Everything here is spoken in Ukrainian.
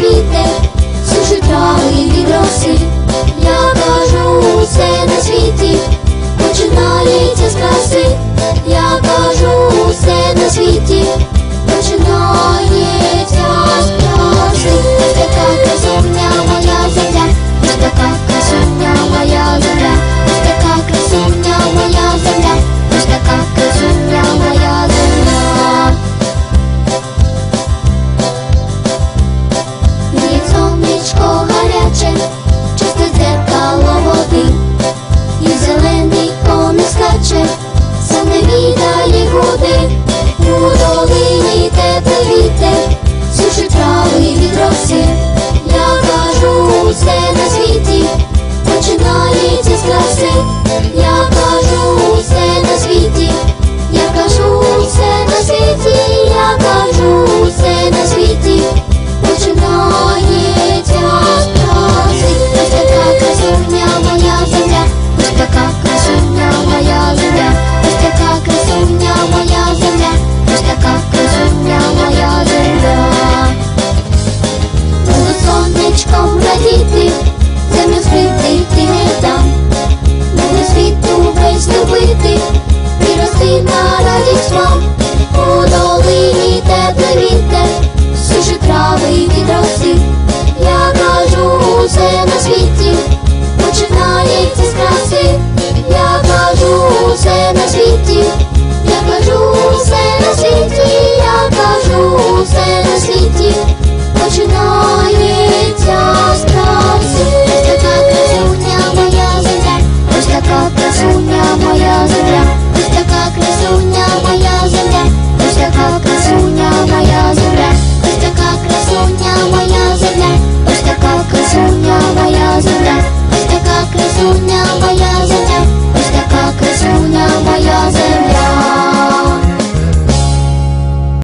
вітер, сушить трави від роси.